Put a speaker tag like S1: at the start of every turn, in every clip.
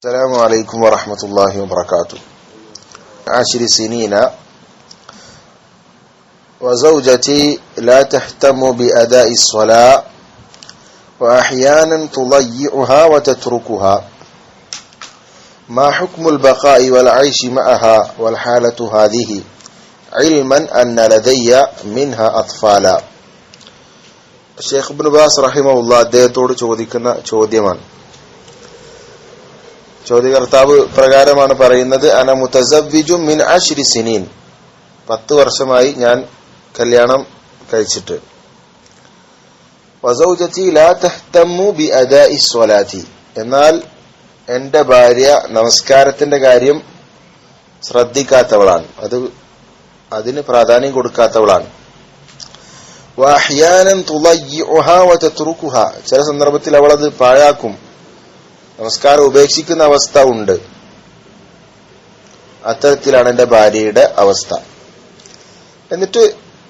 S1: السلام عليكم ورحمة الله وبركاته. عشر سنين. وزوجتي لا تهتم بأداء الصلاة وأحيانا تضيعها وتتركها. ما حكم البقاء والعيش معها والحالة هذه؟ علما أن لدي منها أطفالا. الشيخ ابن باس رحمه الله ديتور چودي من ചോദ്യകർത്താവ് പ്രകാരമാണ് പറയുന്നത് അന മുത്തസവ്വിജു മിൻ അശ്രി സിനീൻ. പത്ത് വർഷമായി ഞാൻ കല്യാണം കഴിച്ചിട്ട്. ലാ തഹ്തമ്മു ബി എന്നാൽ എന്റെ ഭാര്യ നമസ്കാരത്തിന്റെ കാര്യം ശ്രദ്ധിക്കാത്തവളാണ്. അത് അതിന് പ്രാധാന്യം കൊടുക്കാത്തവളാണ്. ചില സന്ദർഭത്തിൽ അവൾ അത് പാഴാക്കും. നമസ്കാരം ഉപേക്ഷിക്കുന്ന അവസ്ഥ ഉണ്ട്. അത്തരത്തിലാണ് എന്റെ ഭാര്യയുടെ അവസ്ഥ. എന്നിട്ട്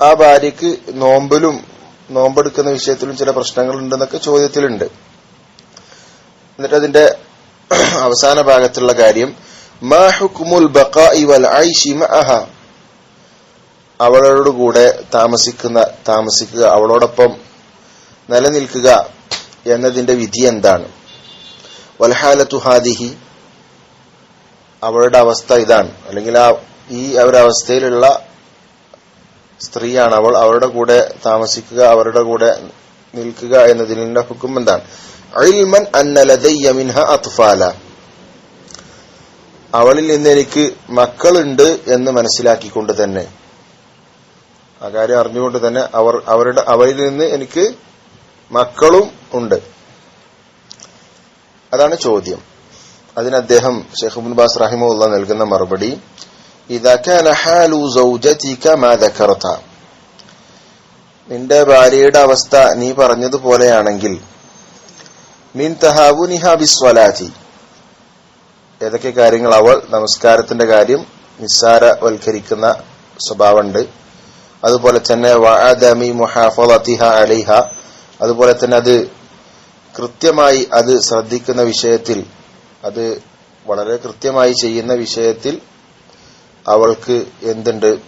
S1: ആ ഭാര്യക്ക് നോമ്പിലും നോമ്പെടുക്കുന്ന വിഷയത്തിലും ചില പ്രശ്നങ്ങൾ ഉണ്ടെന്നൊക്കെ ചോദ്യത്തിലുണ്ട്. എന്നിട്ട് അതിന്റെ അവസാന ഭാഗത്തുള്ള കാര്യം അവളോട് കൂടെ താമസിക്കുന്ന താമസിക്കുക അവളോടൊപ്പം നിലനിൽക്കുക എന്നതിന്റെ വിധി എന്താണ്? വൽഹാലത്തു ഹാദിഹി. അവളുടെ അവസ്ഥ ഇതാണ്. അല്ലെങ്കിൽ ആ ഈ അവരവസ്ഥയിലുള്ള സ്ത്രീയാണ് അവൾ. അവരുടെ കൂടെ താമസിക്കുക അവരുടെ കൂടെ നിൽക്കുക എന്നതിന്റെ ഹുക്കും എന്താണ്? അയിൽമൻ അന്നലതയ്യമിൻഹ അത്ഫാല. അവളിൽ നിന്ന് എനിക്ക് മക്കളുണ്ട് എന്ന് മനസ്സിലാക്കിക്കൊണ്ട് തന്നെ. ആ കാര്യം അറിഞ്ഞുകൊണ്ട് തന്നെ അവർ അവരുടെ അവരിൽ നിന്ന് എനിക്ക് മക്കളും ഉണ്ട്. അതാണ് ചോദ്യം. അതിന് അദ്ദേഹം ഷെയ്ഖ് മുൻ ബാസ് റഹിമുള്ള നൽകുന്ന മറുപടി നിന്റെ ഭാര്യയുടെ അവസ്ഥ നീ പറഞ്ഞതുപോലെയാണെങ്കിൽ ഏതൊക്കെ കാര്യങ്ങൾ അവൾ നമസ്കാരത്തിന്റെ കാര്യം നിസ്സാരവൽക്കരിക്കുന്ന സ്വഭാവമുണ്ട്. അതുപോലെ തന്നെ അതുപോലെ തന്നെ അത് കൃത്യമായി അത് ശ്രദ്ധിക്കുന്ന വിഷയത്തിൽ അത് വളരെ കൃത്യമായി ചെയ്യുന്ന വിഷയത്തിൽ അവൾക്ക് എന്തുണ്ട്?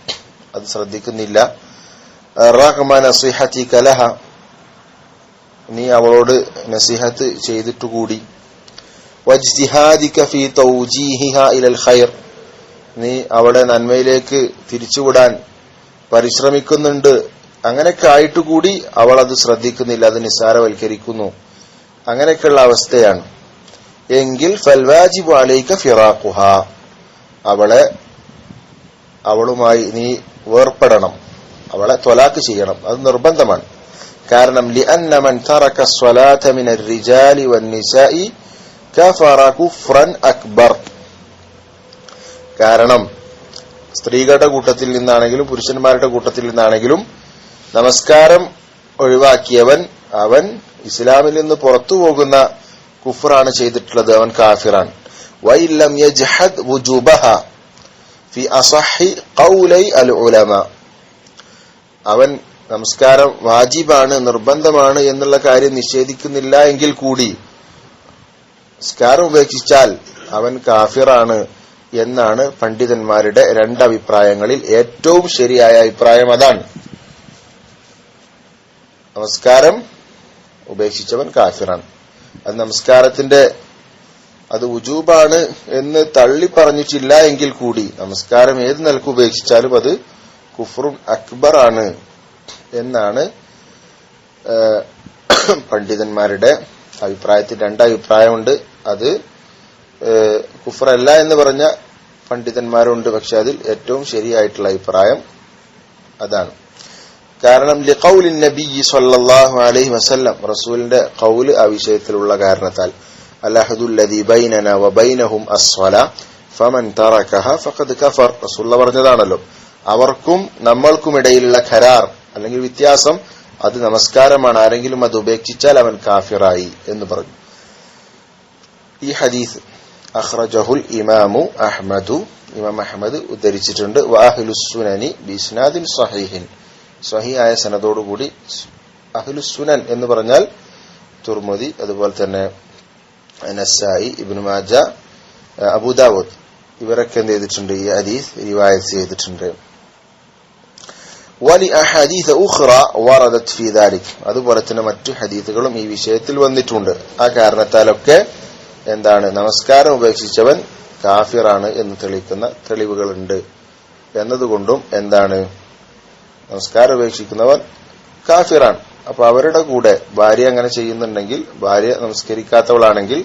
S1: അത് ശ്രദ്ധിക്കുന്നില്ല. റഹ്മാൻ അസുഹത്തി കലഹ. നീ അവളോട് നസിഹത്ത് ചെയ്തിട്ടുകൂടി. നീ അവളെ നന്മയിലേക്ക് തിരിച്ചുവിടാൻ പരിശ്രമിക്കുന്നുണ്ട്. അങ്ങനെയൊക്കെ ആയിട്ടുകൂടി അവൾ അത് ശ്രദ്ധിക്കുന്നില്ല അത് നിസ്സാരവൽക്കരിക്കുന്നു. അങ്ങനെയൊക്കെയുള്ള അവസ്ഥയാണ് എങ്കിൽ ഫൽവാജിബു അലൈക ഫിറാഖുഹ അവളെ അവളുമായി നീ വേർപ്പെടണം അവളെ തൊലാക്ക് ചെയ്യണം അത് നിർബന്ധമാണ് കാരണം ലിഅന്ന മൻ തറക സ്വലാത മിന الرجال والنساء كفر كفرا അക്ബർ കാരണം സ്ത്രീകളുടെ കൂട്ടത്തിൽ നിന്നാണെങ്കിലും പുരുഷന്മാരുടെ കൂട്ടത്തിൽ നിന്നാണെങ്കിലും നമസ്കാരം ഒഴിവാക്കിയവൻ അവൻ ഇസ്ലാമിൽ നിന്ന് പുറത്തു പോകുന്ന കുഫറാണ് ചെയ്തിട്ടുള്ളത് അവൻ കാഫിറാൻ വൈലം യജ്ഹദ് ഫി ഖൗലൈ അൽ ഉലമ അവൻ നമസ്കാരം വാജിബാണ് നിർബന്ധമാണ് എന്നുള്ള കാര്യം നിഷേധിക്കുന്നില്ല എങ്കിൽ കൂടി നമസ്കാരം ഉപേക്ഷിച്ചാൽ അവൻ കാഫിറാണ് എന്നാണ് പണ്ഡിതന്മാരുടെ രണ്ടഭിപ്രായങ്ങളിൽ ഏറ്റവും ശരിയായ അഭിപ്രായം അതാണ്. നമസ്കാരം ഉപേക്ഷിച്ചവൻ കാഫിറാണ്. അത് നമസ്കാരത്തിന്റെ അത് ഉജൂബാണ് എന്ന് തള്ളി പറഞ്ഞിട്ടില്ല എങ്കിൽ കൂടി നമസ്കാരം ഏത് നിലയ്ക്ക് ഉപേക്ഷിച്ചാലും അത് കുഫറുൻ അക്ബർ ആണ് എന്നാണ് പണ്ഡിതന്മാരുടെ അഭിപ്രായത്തിൽ രണ്ടഭിപ്രായമുണ്ട്. അത് കുഫറല്ല എന്ന് പറഞ്ഞ പണ്ഡിതന്മാരുണ്ട് പക്ഷെ അതിൽ ഏറ്റവും ശരിയായിട്ടുള്ള അഭിപ്രായം അതാണ്. കാരണം ലിഖൌലിൻ നബി സല്ലല്ലാഹു അലൈഹി വസല്ലം റസൂലിന്റെ ഖൗൽ ആ വിഷയത്തിലുള്ള കാരണത്താൽ. അസ്വല ഫമൻ ഫഖദ് കഫർ. പറഞ്ഞതാണല്ലോ. അവർക്കും നമ്മൾക്കും ഇടയിലുള്ള ഖരാർ അല്ലെങ്കിൽ വ്യത്യാസം അത് നമസ്കാരമാണ്. ആരെങ്കിലും അത് ഉപേക്ഷിച്ചാൽ അവൻ കാഫിറായി എന്ന് പറഞ്ഞു. ഈ ഹദീസ് അഹ്റജഹുൽ ഇമാമു അഹ്മദു ഇമാം അഹമ്മദ് ഉദ്ധരിച്ചിട്ടുണ്ട്. വാഹുലുസുനനി ബിസ്നാദിൻ സഹീഹിൻ. സഹിയായ സനദോടുകൂടി അഹ്ലുസുനൻ എന്ന് പറഞ്ഞാൽ തുർമുദി അതുപോലെ തന്നെ നസായി ഇബ്നു മാജ അബൂദാവൂദ് ഇവരൊക്കെ എന്ത് ചെയ്തിട്ടുണ്ട്? ഈ ഹദീസ് റിവായത്ത് ചെയ്തിട്ടുണ്ട്. വലി അഹദീസ ഉഖ്റ വറദത് ഫീ അതുപോലെ തന്നെ മറ്റു ഹദീസുകളും ഈ വിഷയത്തിൽ വന്നിട്ടുണ്ട്. ആ കാരണത്താലൊക്കെ എന്താണ്? നമസ്കാരം ഉപേക്ഷിച്ചവൻ കാഫിറാണ് എന്ന് തെളിയിക്കുന്ന തെളിവുകളുണ്ട്. എന്നതുകൊണ്ടും എന്താണ്? നമസ്കാരം ഉപേക്ഷിക്കുന്നവർ കാഫിറാണ്. അപ്പൊ അവരുടെ കൂടെ ഭാര്യ അങ്ങനെ ചെയ്യുന്നുണ്ടെങ്കിൽ ഭാര്യ നമസ്കരിക്കാത്തവളാണെങ്കിൽ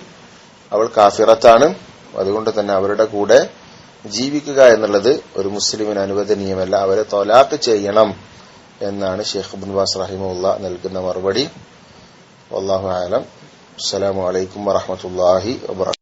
S1: അവൾ കാഫിറത്താണ്. അതുകൊണ്ട് തന്നെ അവരുടെ കൂടെ ജീവിക്കുക എന്നുള്ളത് ഒരു മുസ്ലിമിന് അനുവദനീയമല്ല. അവരെ തൊലാക്ക് ചെയ്യണം എന്നാണ് ഷെയ്ഖ് ബിൻ ബാസ് റഹിമുള്ള നൽകുന്ന മറുപടി. അള്ളാഹു ആലം അസ്സലാമു അലൈക്കും വറഹമത്തല്ലാഹി വബറകാതുഹു